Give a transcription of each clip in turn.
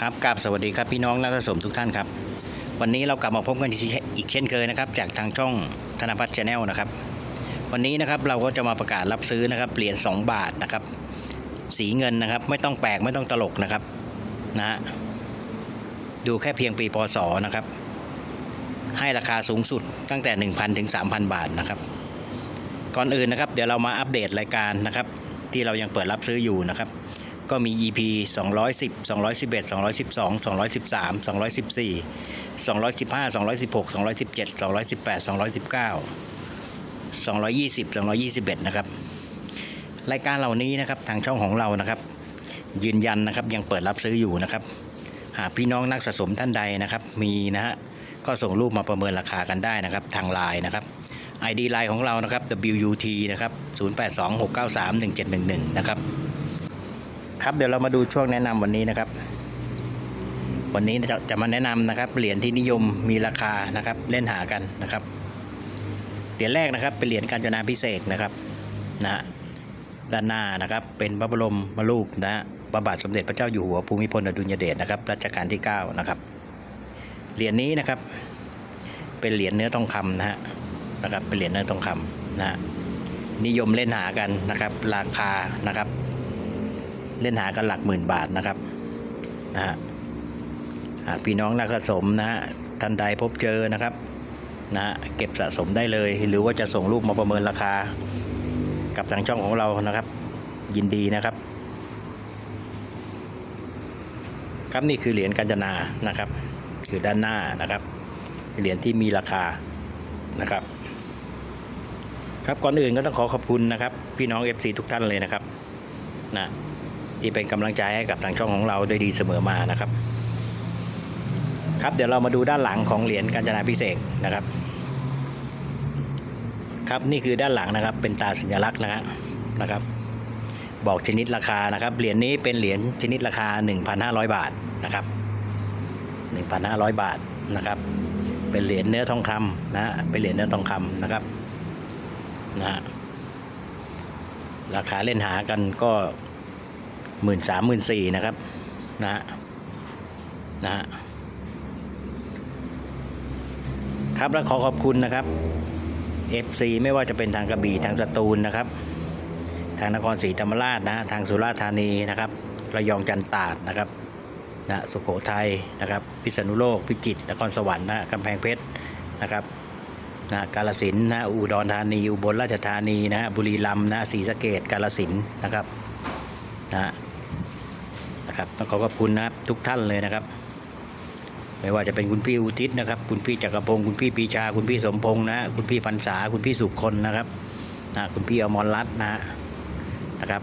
ครับกราบสวัสดีครับพี่น้องนักสะสมทุกท่านครับ วันนี้เรากลับมาพบกันอีกเช่นเคยนะครับ จากทางช่องธนพัฒน์ชาแนลนะครับ วันนี้นะครับเราก็จะมาประกาศรับซื้อนะครับเหรียญ2บาทนะครับ สีเงินนะครับ ไม่ต้องแปลกไม่ต้องตลกนะครับนะฮะดูแค่เพียงปีพศนะครับ ให้ราคาสูงสุดตั้งแต่ 1,000 ถึง 3,000 บาทนะครับ ก่อนอื่นนะครับ เดี๋ยวเรามาอัปเดตรายการนะครับ ที่เรายังเปิดรับซื้ออยู่นะครับ ก็มี EP 210 211 212 213 214 215 216 217 218 219 220 221 นะครับ รายการเหล่านี้นะครับทางช่องของเรานะครับ ยืนยันนะครับยังเปิดรับซื้ออยู่นะครับ หากพี่น้องนักสะสมท่านใดนะครับ มีนะฮะก็ส่งรูปมาประเมินราคากันได้นะครับ ทางไลน์นะครับ ID ไลน์ของเรานะครับ WUT นะครับ 0826931711 นะครับ ครับเดี๋ยวเรามาดูช่วงแนะนำวันนี้นะครับ วันนี้จะจะมาแนะนำนะครับเหรียญที่นิยมมีราคานะครับเล่นหากันนะครับเหรียญแรกนะครับเป็นเหรียญกาญจนาพิเศษนะครับนะฮะด้านหน้านะครับเป็นพระบรมมรูปนะฮะพระบาทสมเด็จพระเจ้าอยู่หัวภูมิพลอดุลยเดชนะครับรัชกาลที่9นะครับเหรียญนี้นะครับ เป็นเหรียญเนื้อทองคำนะฮะนะครับเป็นเหรียญเนื้อทองคำนะฮะนิยมเล่นหากันนะครับ ราคานะครับ เล่นหากันหลักหมื่นบาทนะครับนะฮะพี่น้องนักสะสมนะฮะท่านใดพบเจอนะครับนะฮะเก็บสะสมได้เลย หรือว่าจะส่งรูปมาประเมินราคา กับทางช่องของเรานะครับ ยินดีนะครับ ครับนี่คือเหรียญกัญจนานะครับ คือด้านหน้านะครับ เหรียญที่มีราคานะครับ ครับก่อนอื่นก็ต้องขอขอบคุณนะครับ พี่น้อง FC ทุกท่านเลยนะครับนะ ที่เป็นกำลังใจให้กับทางช่องของเราด้วยดีเสมอมานะครับ ครับเดี๋ยวเรามาดูด้านหลังของเหรียญกาญจนาพิเศษนะครับ ครับนี่คือด้านหลังนะครับ เป็นตาสัญลักษณ์นะฮะนะครับ บอกชนิดราคานะครับเหรียญนี้เป็นเหรียญชนิดราคา 1,500 บาทนะครับ 1,500 บาทนะครับ เป็นเหรียญเนื้อทองคำนะเป็นเหรียญเนื้อทองคำนะครับนะฮะราคาเล่นหากันก็ หมื่นสามหมื่นสี่นะครับนะฮะนะฮะครับและขอขอบคุณนะครับ FC ไม่ว่าจะเป็นทางกระบี่ทางสตูลนะครับ ทางนครศรีธรรมราชนะทางสุราษฎร์ธานีนะครับ ระยองจันตาดนะครับนะสุโขทัยนะครับ พิษณุโลกพิจิตรนครสวรรค์นะกำแพงเพชรนะครับนะกาลสินนะอุดรธานี อุบลราชธานีนะฮะบุรีรัมย์นะศรีสะเกดกาลสินนะครับนะฮะ นะครับต้องขอขอบคุณนะครับทุกท่านเลยนะครับ ไม่ว่าจะเป็นคุณพี่อุทิศนะครับ คุณพี่จักรพงศ์คุณพี่ปีชา คุณพี่สมพงษ์นะคุณพี่ฟันษาคุณพี่สุขคนนะครับนะคุณพี่อมรรัตน์นะนะครับ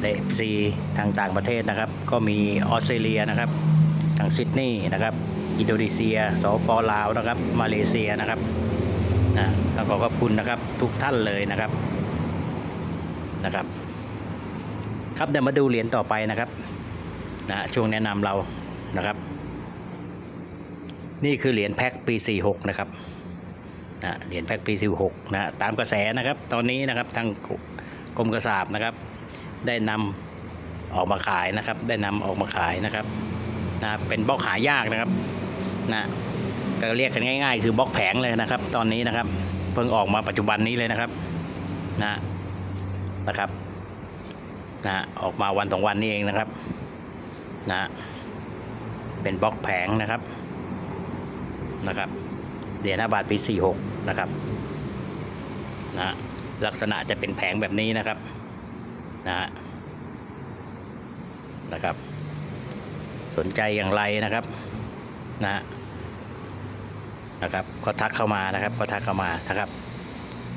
และเอฟซีทางต่างประเทศนะครับ ก็มีออสเตรเลียนะครับ ทางซิดนีย์นะครับ อินโดนีเซียสปลาวนะครับ มาเลเซียนะครับนะแล้วก็ขอบคุณนะครับทุกท่านเลยนะครับนะครับ ครับเดี๋ยวมาดูเหรียญต่อไปนะครับ นะช่วงแนะนำเรานะครับ นี่คือเหรียญแพ็คปี 46 นะครับนะเหรียญแพ็คปี 46 นะตามกระแสนะครับ ตอนนี้นะครับทางกรมกระสาบนะครับ ได้นำออกมาขายนะครับ ได้นำออกมาขายนะครับนะเป็นบล็อกหายากนะครับนะก็เรียกกันง่าย ๆ คือบล็อกแผงเลยนะครับ ตอนนี้นะครับ เพิ่งออกมาปัจจุบันนี้เลยนะครับนะนะครับนะออกมาวันสองวันนี้เองนะครับ นะเป็นบล็อกแผงนะครับนะครับเหรียญห้าบาทปี46นะครับนะลักษณะจะเป็นแผงแบบนี้นะครับนะนะครับ สนใจอย่างไรนะครับนะนะครับก็ทักเข้ามานะครับก็ทักเข้ามานะครับ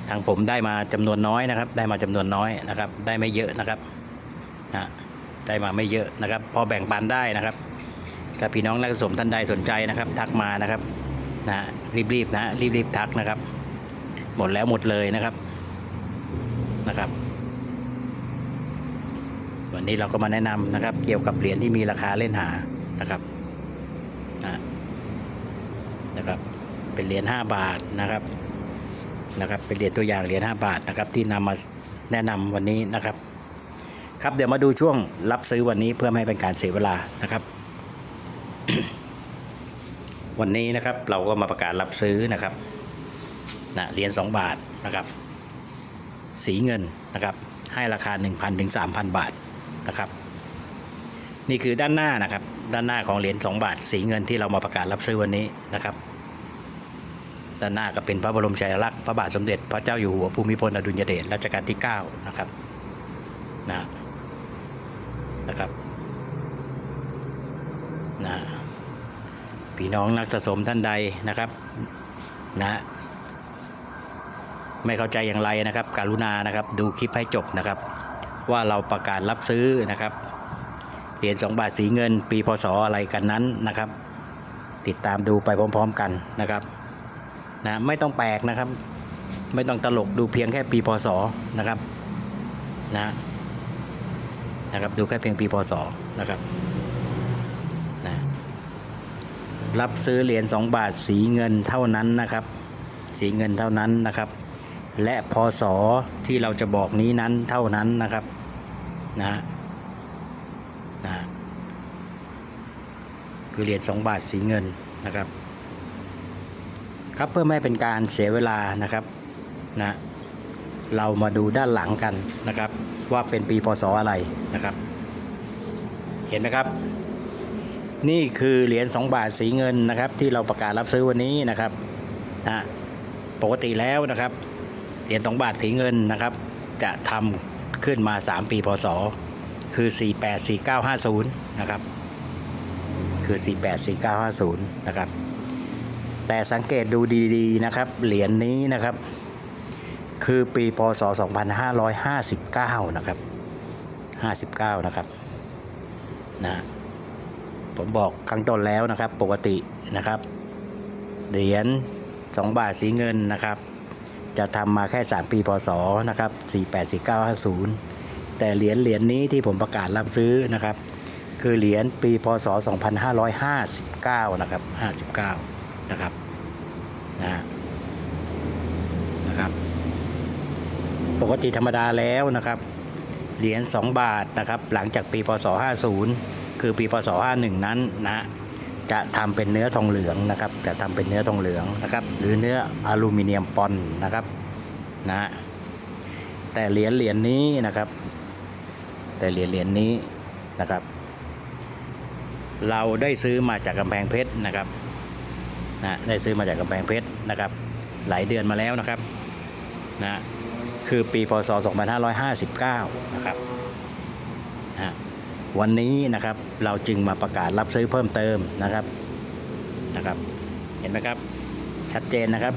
ทางผมได้มาจำนวนน้อยนะครับ ได้มาจำนวนน้อยนะครับ ได้ไม่เยอะนะครับนะ ได้มาไม่เยอะนะครับ พอแบ่งปันได้นะครับถ้าพี่น้องนักสะสมท่านใดสนใจนะครับ ทักมานะครับนะรีบๆนะรีบๆทักนะครับ หมดแล้วหมดเลยนะครับนะครับ วันนี้เราก็มาแนะนำนะครับ เกี่ยวกับเหรียญที่มีราคาเล่นหานะครับนะนะครับเป็นเหรียญ5บาทนะครับนะครับ เป็นเหรียญตัวอย่างเหรียญ5บาทนะครับ ที่นำมาแนะนำวันนี้นะครับ ครับเดี๋ยวมาดูช่วงรับซื้อวันนี้เพื่อไม่ให้เป็นการเสียเวลานะครับ วันนี้นะครับเราก็มาประกาศรับซื้อนะครับนะเหรียญ2บาทนะครับ สีเงินนะครับ ให้ราคา 1,000ถึง3,000 บาทนะครับ นี่คือด้านหน้านะครับ ด้านหน้าของเหรียญ2บาท สีเงินที่เรามาประกาศรับซื้อวันนี้นะครับด้านหน้าก็เป็นพระบรมฉายลักษณ์พระบาทสมเด็จพระเจ้าอยู่หัวภูมิพลอดุลยเดชรัชกาลที่ 9 นะครับนะ นะครับนะพี่น้องนักสะสมท่านใดนะครับนะไม่เข้าใจอย่างไรนะครับ การุณานะครับ ดูคลิปให้จบนะครับ ว่าเราประกาศรับซื้อนะครับเหรียญ2บาทสีเงิน ปีพศอะไรกันนั้นนะครับ ติดตามดูไปพร้อม ๆกันนะครับนะไม่ต้องแปลกนะครับ ไม่ต้องตลกดูเพียงแค่ปีพศนะครับนะ นะครับ ดูแค่เพียงปีพศนะครับนะรับซื้อเหรียญ2บาทสีเงินเท่านั้นนะครับ สีเงินเท่านั้นนะครับ และพศที่เราจะบอกนี้นั้นเท่านั้นนะครับนะนะคือเหรียญ2บาทสีเงินนะครับ ครับเพื่อไม่เป็นการเสียเวลานะครับนะเรามาดูด้านหลังกันนะครับ ว่าเป็นปีพศอะไรนะครับ เห็นไหมครับ นี่คือเหรียญ2บาทสีเงินนะครับ ที่เราประกาศรับซื้อวันนี้นะครับนะปกติแล้วนะครับเหรียญ2บาทสีเงินนะครับ จะทำขึ้นมา 3 ปีพศคือ 484950 นะครับ คือ 484950 นะครับ แต่สังเกตดูดีๆนะครับ เหรียญนี้นะครับ คือปีพศ 2559 นะครับ 59 นะครับนะผมบอกข้างต้นแล้วนะครับปกตินะครับเหรียญ2บาทสีเงินนะครับ จะทำมาแค่ 3 ปีพศนะครับ484950 แต่เหรียญเหรียญนี้ที่ผมประกาศรับซื้อนะครับ คือเหรียญปีพศ 2559 นะครับ 59 นะครับนะนะครับ ป กติธรรมดาแล้วนะครับ เหรียญ 2 บาทนะครับ หลังจากปีพศ 50 คือปีพศ 51 นั้นนะจะทำเป็นเนื้อทองเหลืองนะครับ จะทำเป็นเนื้อทองเหลืองนะครับ หรือเนื้ออลูมิเนียมปอนนะครับนะแต่เหรียญเหรียญนี้นะครับ แต่เหรียญเหรียญนี้นะครับ เราได้ซื้อมาจากกำแพงเพชรนะครับนะได้ซื้อมาจากกำแพงเพชรนะครับ หลายเดือนมาแล้วนะครับนะ คือปีพศ 2559 นะครับนะวันนี้นะครับเราจึงมาประกาศรับซื้อเพิ่มเติมนะครับนะครับ เห็นไหมครับ ชัดเจนนะครับ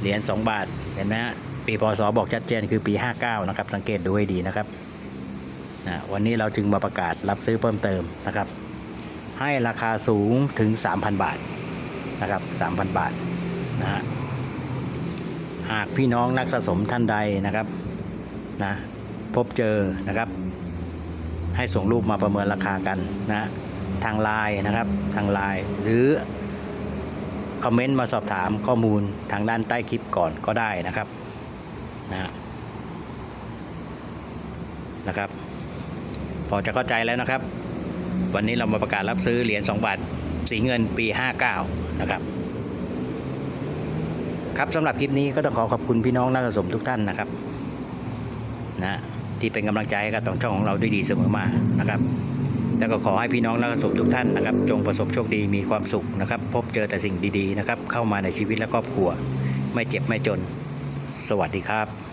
เหรียญ2บาทเห็นไหมฮะปีพศบอกชัดเจนคือปี 59 นะครับ สังเกตดูให้ดีนะครับนะวันนี้เราจึงมาประกาศรับซื้อเพิ่มเติมนะครับ ให้ราคาสูงถึง 3,000 บาทนะครับ 3,000 บาทนะฮะ หากพี่น้องนักสะสมท่านใดนะครับนะพบเจอนะครับ ให้ส่งรูปมาประเมินราคากันนะทางไลน์นะครับทางไลน์หรือคอมเมนต์มาสอบถามข้อมูลทางด้านใต้คลิปก่อนก็ได้นะครับนะนะครับ พอจะเข้าใจแล้วนะครับ วันนี้เรามาประกาศรับซื้อเหรียญ2บาทสีเงินปี 59 นะครับ ครับสำหรับคลิปนี้ก็ต้องขอขอบคุณพี่น้องนักสะสมทุกท่านนะครับนะที่เป็นกำลังใจให้กับตองช่องของเราด้วยดีเสมอมานะครับแล้วก็ขอให้พี่น้องนักสะสมทุกท่านนะครับ จงประสบโชคดีมีความสุขนะครับ พบเจอแต่สิ่งดีๆนะครับ เข้ามาในชีวิตและครอบครัว ไม่เจ็บไม่จน สวัสดีครับ